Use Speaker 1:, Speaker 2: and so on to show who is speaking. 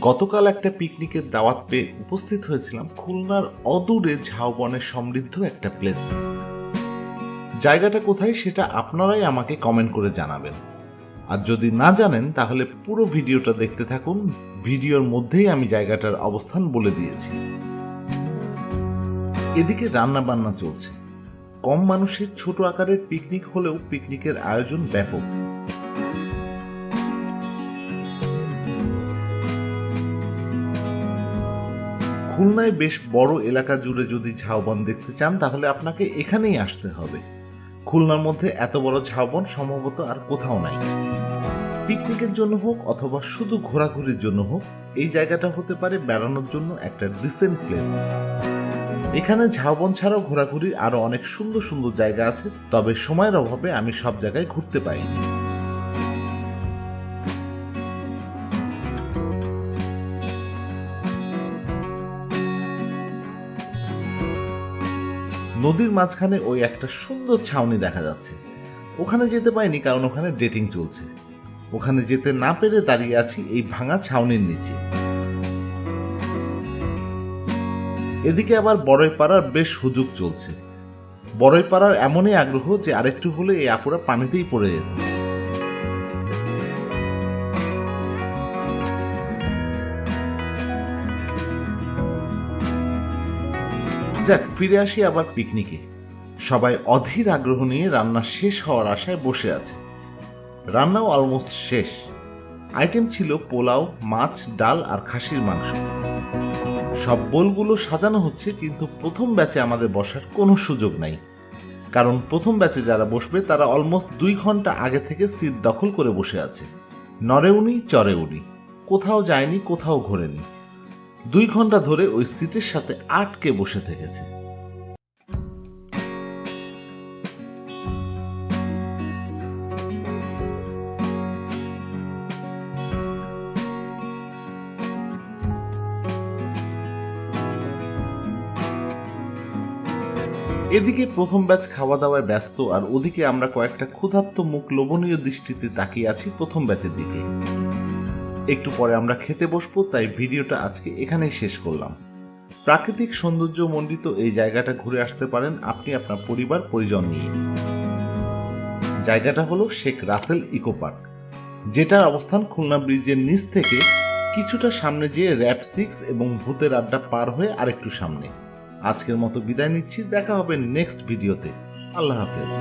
Speaker 1: গতকাল একটা পিকনিকের দাওয়াত পেয়ে উপস্থিত হয়েছিলাম খুলনার অদূরে ঝাউবনে সমৃদ্ধ একটা প্লেস জায়গাটা কোথায় সেটা আপনারাই আমাকে কমেন্ট করে জানাবেন। আর যদি না জানেন, তাহলে পুরো ভিডিওটা দেখতে থাকুন। ভিডিওর মধ্যেই আমি জায়গাটার অবস্থান বলে দিয়েছি। এদিকে রান্না বান্না চলছে। কম মানুষের ছোট আকারের পিকনিক হলেও পিকনিকের আয়োজন ব্যাপক। খুলনায় বেশ বড় এলাকা জুড়ে যদি ঝাউবন দেখতে চান, তাহলে আপনাকে এখানেই আসতে হবে। খুলনার মধ্যে এত বড় ঝাউবন সম্ভবত আর কোথাও নাই। পিকনিকের জন্য হোক অথবা শুধু ঘোরাঘুরির জন্য হোক, এই জায়গাটা হতে পারে বেড়ানোর জন্য একটা ডিসেন্ট প্লেস এখানে ঝাউবন ছাড়াও ঘোরাঘুরির আরও অনেক সুন্দর সুন্দর জায়গা আছে, তবে সময়ের অভাবে আমি সব জায়গায় ঘুরতে পাইনি নদীর মাঝখানে ওই একটা সুন্দর ছাউনি দেখা যাচ্ছে। ওখানে যেতে পারিনি কারণ ওখানে ডেটিং চলছে। ওখানে যেতে না পেরে দাঁড়িয়ে আছি এই ভাঙা ছাউনির নিচে। এদিকে আবার বড়ই পাড়ার বেশ সুযোগ চলছে। বড়ই পাড়ার এমনই আগ্রহ যে আরেকটু হলে এই আপুরা পানিতেই পড়ে যেত। যাক ফিরে আসি আবার পিকনিকে। সবাই অধীর আগ্রহ নিয়ে রান্না শেষ হওয়ার আশায় বসে আছে। রান্নাও অলমোস্ট শেষ। আইটেম ছিল পোলাও, মাছ, ডাল আর খাসির মাংস। সব বোলগুলো সাজানো হচ্ছে, কিন্তু প্রথম ব্যাচে আমাদের বসার কোনো সুযোগ নাই। কারণ প্রথম ব্যাচে যারা বসবে, তারা অলমোস্ট দুই ঘণ্টা আগে থেকে সিট দখল করে বসে আছে। নরেউনি, চরেউনি। কোথাও যায়নি, কোথাও ঘোরেনি। দুই ঘণ্টা ধরে ওই সিটের সাথে আটকে বসে থেকেছে। এদিকে প্রথম ব্যাচ খাওয়া দাওয়ায় ব্যস্ত আর ওদিকে আমরা কয়েকটা ক্ষুধার্ত মুখ লোভনীয় দৃষ্টিতে তাকিয়ে আছি প্রথম ব্যাচের দিকে। একটু পরে আমরা খেতে বসবো, তাই ভিডিওটা আজকে এখানেই শেষ করলাম। প্রাকৃতিক সৌন্দর্য মণ্ডিত এই জায়গাটা ঘুরে আসতে পারেন আপনি আপনার পরিবার, পরিজন নিয়ে। জায়গাটা হলো শেখ রাসেল ইকো পার্ক, যেটার অবস্থান খুলনা ব্রিজের নিচ থেকে কিছুটা সামনে যেয়ে র্যাপ সিক্স এবং ভূতের আড্ডা পার হয়ে আরেকটু সামনে। আজকের মতো বিদায় নিচ্ছি, দেখা হবে নেক্সট ভিডিওতে। আল্লাহ হাফেজ।